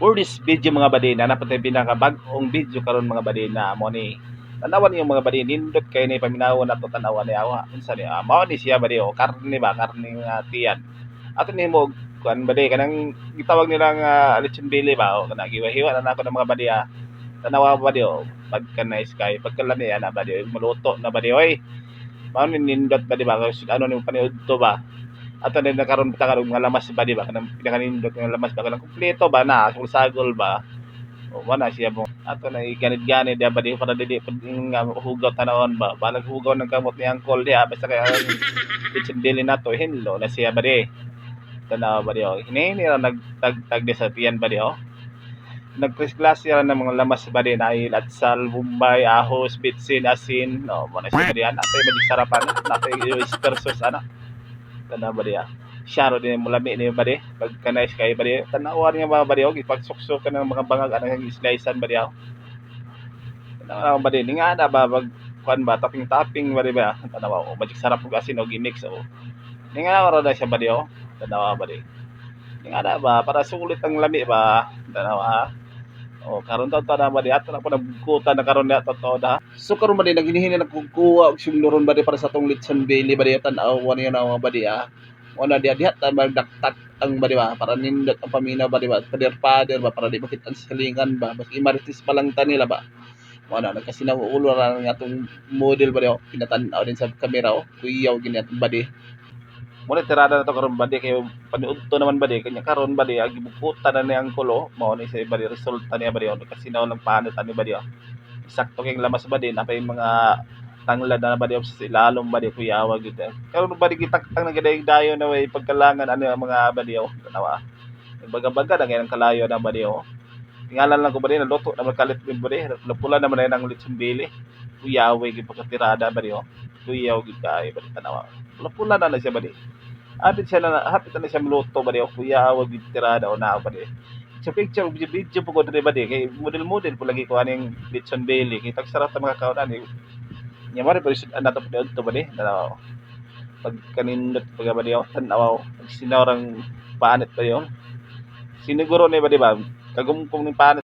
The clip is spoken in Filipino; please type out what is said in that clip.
For this video mga badi na napatay pinakabag-ong video karon mga badi na mo ni tanawan yung mga badi nindot kay ni paminawan nato tanawan ni awa. Unsa ni ah, ni siya badi o karne ba karne nga tiyan. Ato ni mo kuan badi kanang gitawag nila nga lechon bili ba o kana giwa-hiwa na nako ng mga badi ah. Tanawa badi o pagka nice kay pagka lami ana badi maluto na badi oy. Mao ni nindot badi ba ano ni paniud to ba ato na nakaroon ta karon nga lamas ba di ba? Kanang pinakanindot nga lamas ba? Kanang kumpleto ba? Na sagol ba? O wala siya mo. Ato na ganit-ganit dia ba? Di para dili nga hugaw tanawon ba? Balag hugaw ng kamot ni angkol dia basta kay ang kitchen dili nato hinlo na siya ba di? Tanaw ba di o hinini ra nagtagtag di sa tiyan ba di o nagklas ra ng mga lamas ba di? Na latsal bumbay ahos bitsin asin. No mo na siya ba di? Ana tay magic sarapan natay oyster sauce ana tanaw ba di ah Syaro din mo lami ni ba di pag kanais kay ba di nga ba di og ipagsukso ka ng mga bangag anang slicean ba di ah tanaw ba di nga na ba? Mag kuan ba? Topping topping ba? Ba tanaw o magic sarap ug asin og i-mix o nga na ra siya ba di oh? Tanaw ba di nga na ba? Para sulit ang lami ba? Tanaw ah o karon taw ta na di ato na po nagbukutan na karon na totoo da so karon ba di naginihini na kukuha og sumluron ba di para sa tong litson belly ba di tan-aw wala yun ang ba di ah wala di diha ta magdaktak ang ba di ba para nindot ang paminaw ba di ba pader pader ba? Para di makit ang silingan ba? Mas imaritis pa lang ta nila ba? Wala nagkasinaw ulo ra nga model ba oh pinatan-aw din sa kamera oh. Kuyaw gini atong ba di Muna tirada na to karon badi kay paniudto naman badi kanya karon badi ag gibukutan na ni ang kulo mao ni sa badi resulta niya badi on kasinaw ng panit ani badi. Sakto kay lamas badi na pa yung mga tanglad na badi sa ilalom badi kuyawa gid. Karon badi gitaktang na gaday dayo na way pagkalangan ano ang mga badi oh. Tanawa. Baga-baga na ngayon kalayo na badi oh. Tingalan lang ko badi na luto na magkalit din badi. Lapula naman na ng litsong bili. Kuyawa gid pagkatirada badi oh. Kuyaw gid kay badi tanawa. Lapula na siya badi. Hapit siya na, hapit na siya maluto ba di o kuya wag tirada o na ba di. Sa picture video video po ko diri ba di kay model model po lagi ko aning Litson Bailey kay tag sarap ta mga kaon ani. Nya mari pero sud ana to pa to ba di. Dalaw. Pag kanindot pag ba di o tanaw pag sinawrang panit ba di o. Siniguro ni ba di ba? Kagumkum ni panit